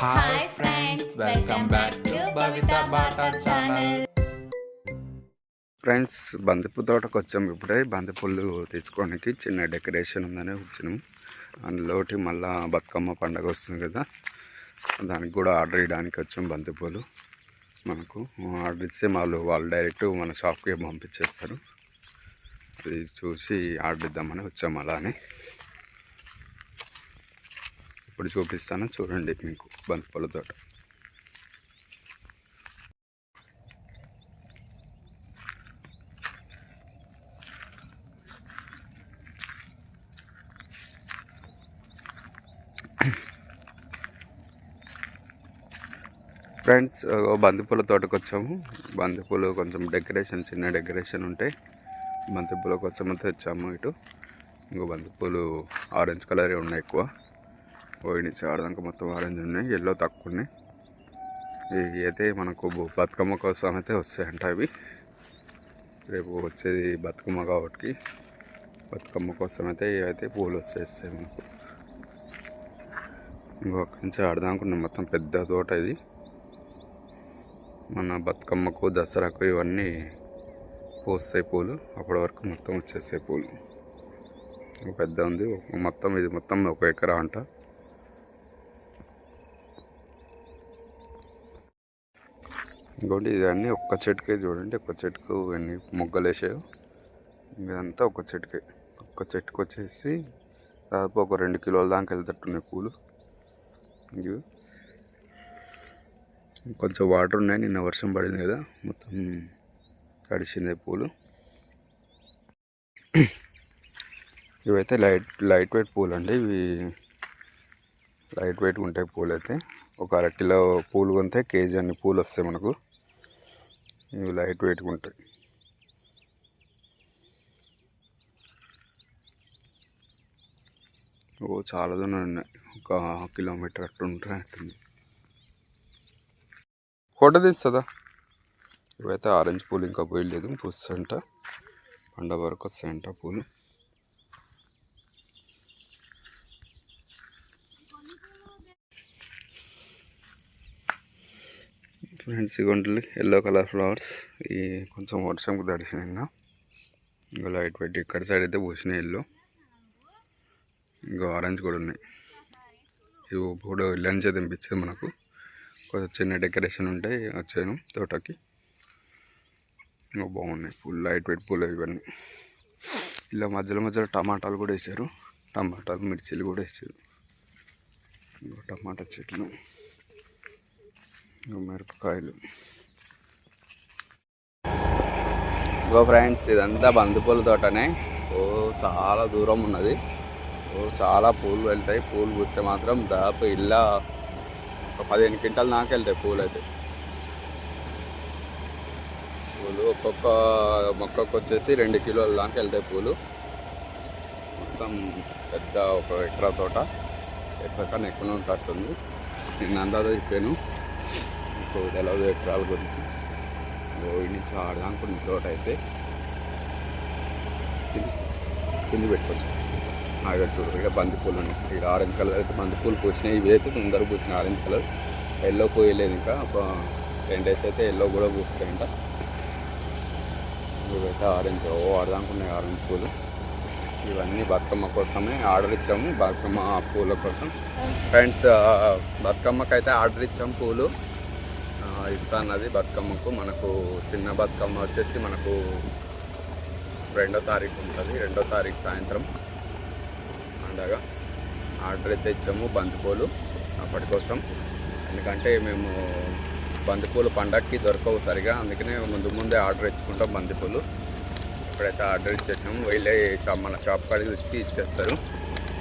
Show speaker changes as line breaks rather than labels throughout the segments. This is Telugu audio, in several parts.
Hi friends welcome back to Bhavitha Bata channel
friends బంతిపూ తోటకు వచ్చాము ఇప్పుడే. బంతిపూలు తీసుకోవడానికి చిన్న డెకరేషన్ ఉందని వచ్చినాం. అందులోటి మళ్ళా బతుకమ్మ పండగ వస్తుంది కదా. దానికి కూడా ఆర్డర్ ఇవ్వడానికి వచ్చాం బంతిపూలు. మనకు ఆర్డర్ ఇస్తే వాళ్ళు వాళ్ళు డైరెక్ట్ మన షాప్కి పంపించేస్తారు. అది చూసి ఆర్డర్ ఇద్దామని వచ్చాం అలానే. ఇప్పుడు చూపిస్తాను. చూడండి మీకు బంతిపూల తోట. ఫ్రెండ్స్ బంతిపూల తోటకు వచ్చాము బంతిపూలు కొంచెం డెకరేషన్ చిన్న డెకరేషన్ ఉంటే బంతిపూల కోసం అయితే వచ్చాము ఇటు. ఇంకో బంతిపూలు ఆరెంజ్ కలరే ఉన్నాయి ఎక్కువ. పోయి నుంచి మొత్తం ఆరెంజ్ ఉన్నాయి ఎల్లో తక్కువ ఉన్నాయి. ఇవి అయితే మనకు బతుకమ్మ కోసం అయితే వస్తాయంట అవి. రేపు వచ్చేది బతుకమ్మ కాబట్టి బతుకమ్మ కోసం అయితే ఇవైతే పూలు వచ్చేస్తాయి మనకు. ఇంకొక నుంచి ఆడదానుకున్నాం మొత్తం పెద్ద తోట ఇది. మన బతుకమ్మకు దసరాకు ఇవన్నీ పూస్తాయి పూలు. అప్పటి వరకు మొత్తం వచ్చేస్తాయి పూలు. పెద్ద ఉంది. మొత్తం ఇది మొత్తం ఒక ఎకరా అంట. ఇంకోటి ఇదన్నీ ఒక్క చెట్టుకే చూడండి ఒక్క చెట్టుకు ఎన్ని మొగ్గలు వేసాయో ఇదంతా ఒక చెట్టుకే. ఒక్క చెట్టుకు వచ్చేసి దాదాపు ఒక రెండు కిలోల దాకా వెళ్తట్టున్నాయి పూలు. ఇవి. కొంచెం వాటర్ ఉన్నాయి నిన్న వర్షం పడింది కదా మొత్తం తడిసింది పూలు. ఇవైతే లైట్ లైట్ వెయిట్ పూలు అండి ఇవి లైట్ వెయిట్ ఉంటాయి పూలు అయితే ఒక అర కిలో పూలు కొంటే కేజీ అన్ని పూలు వస్తాయి మనకు. ఇవి లైట్ వెయిట్గా ఉంటాయి. ఓ చాలా దూరం ఉన్నాయి. ఒక కిలోమీటర్ అట్టు ఉంటుంది ఫోటో తీస్తుందా? ఇవైతే ఆరెంజ్ పూలు ఇంకా పోయలేదు. పూస్తాయంట పండ వరకు వస్తాయంట పూలు. ఫ్రెండ్స్ ఇగోండి ఎల్లో కలర్ ఫ్లవర్స్ ఈ కొంచెం వర్షంకు తడిసిన ఇంకా లైట్ పెట్టి ఇక్కడ సైడ్ అయితే పూసినాయి ఎల్లో ఇంకా ఆరెంజ్ కూడా ఉన్నాయి. ఇవి ఇప్పుడు ఇళ్ళ నుంచే తెంపించేది మనకు. కొంచెం చిన్న డెకరేషన్ ఉంటాయి వచ్చాను తోటకి. ఇంకా బాగున్నాయి పూలు లైట్ వెయిట్ పూలు ఇవన్నీ. ఇలా మధ్యలో మధ్యలో టమాటాలు కూడా వేసారు టమాటాలు మిర్చీలు కూడా వేసారు ఇంకో టమాటా చెట్లు. మిరపకాయలు. ఇంకో ఫ్రెండ్స్ ఇదంతా బంతిపూల తోటనే. ఓ చాలా దూరం ఉన్నది. ఓ చాలా పూలు వెళ్తాయి. పూలు పూస్తే మాత్రం దాదాపు ఇల్లా ఒక పదిహేను క్వింటల్ దాకా వెళ్తాయి పూలు అయితే పూలు ఒక్కొక్క మొక్కకు వచ్చేసి రెండు కిలోల దాకా వెళ్తాయి పూలు. మొత్తం పెద్ద ఒక ఎకరా తోట. ఎక్కడ ఎక్కడ ఎక్కువ ఉంటట్టుంది నేను అందాజ చెప్పాను. ఇంకో ఎలవేటరాల గురించి. ఓడి నుంచి ఆడదానుకున్న తోట అయితే కింది పెట్టుకోవచ్చు. ఆగా చూడరు ఇక్కడ బంతిపూలు ఉన్నాయి. ఇక్కడ ఆరెంజ్ కలర్ అయితే బంతిపూలు పూసినాయి. ఇవి అయితే తొందరగా పూసిన ఆరెంజ్ కలర్. ఎల్లో పోయలేదు ఇంకా. ఒక టెన్ డేస్ అయితే ఎల్లో కూడా పూస్తాయంట ఇవైతే ఆరెంజ్ ఓ ఆడదాంకున్నాయి ఆరెంజ్ పూలు. ఇవన్నీ బతుకమ్మ కోసమే ఆర్డర్ ఇచ్చాము. బతుకమ్మ పూల కోసం. ఫ్రెండ్స్ బతుకమ్మకైతే అయితే ఆర్డర్ ఇచ్చాము పూలు. ఇస్తా అన్నది బతుకమ్మకు. మనకు చిన్న బతుకమ్మ వచ్చేసి మనకు రెండో తారీఖు ఉంటుంది. రెండో తారీఖు సాయంత్రం అండగా ఆర్డర్ అయితే ఇచ్చాము బంతిపూలు అప్పటి కోసం ఎందుకంటే మేము బంతిపూలు పండగకి దొరకవు సరిగా. అందుకనే ముందు ముందే ఆర్డర్ ఇచ్చుకుంటాం బంతిపూలు. ఇప్పుడైతే ఆర్డర్ ఇచ్చేసాము. వెళ్ళే షాప్ మన షాప్ కాడికి వచ్చి ఇచ్చేస్తారు.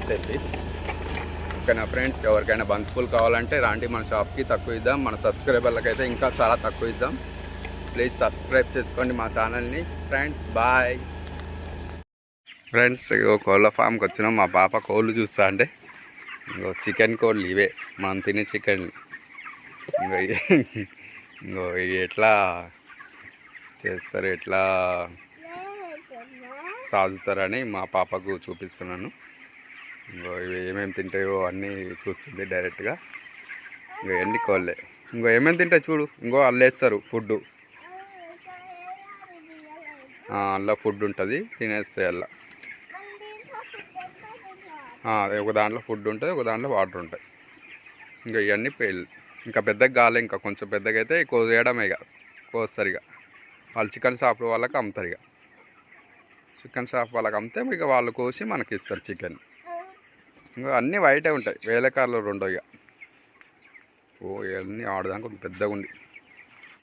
తెప్పి ఓకేనా ఫ్రెండ్స్ ఎవరికైనా బంతిపూలు కావాలంటే రాండి మన షాప్కి తక్కువ ఇద్దాం. మన సబ్స్క్రైబర్లకు అయితే ఇంకా చాలా తక్కువ ఇద్దాం. ప్లీజ్ సబ్స్క్రైబ్ చేసుకోండి మా ఛానల్ని ఫ్రెండ్స్ బాయ్ ఫ్రెండ్స్ ఇగో కోళ్ళ ఫామ్కి వచ్చినాం. మా పాప కోళ్ళు చూస్తా అంటే ఇంకో చికెన్ కోళ్ళు ఇవే. మనం తినే చికెన్ ఇంకో ఇంకో ఇవి ఎట్లా చేస్తారు ఎట్లా సాగుతారని మా పాపకు చూపిస్తున్నాను. ఇవి ఏమేమి తింటాయో అన్నీ చూస్తుంది డైరెక్ట్గా ఇంకో ఎన్ని కోళ్ళే. ఇంకో ఏమేమి తింటాయి చూడు. ఇంకో అల్లేస్తారు ఫుడ్ అందులో ఫుడ్ ఉంటుంది తినేస్తాయి అలా. ఒక దాంట్లో ఫుడ్ ఉంటుంది ఒక దాంట్లో వాటర్ ఉంటాయి ఇంకా ఇవన్నీ పెళ్ళి. ఇంకా పెద్దగా కాలే ఇంకా కొంచెం పెద్దగా అయితే కోసేయడమే ఇక. కోస్తారు ఇక. వాళ్ళు చికెన్ షాప్ వాళ్ళకి అమ్ముతారు ఇక. చికెన్ షాప్ వాళ్ళకి అమ్మితే ఇక వాళ్ళు కోసి మనకి ఇస్తారు చికెన్. అన్నీ వైటే ఉంటాయి. వేలకారులు రెండో ఇక ఓ ఇవన్నీ ఆడదానికి పెద్దగా ఉంది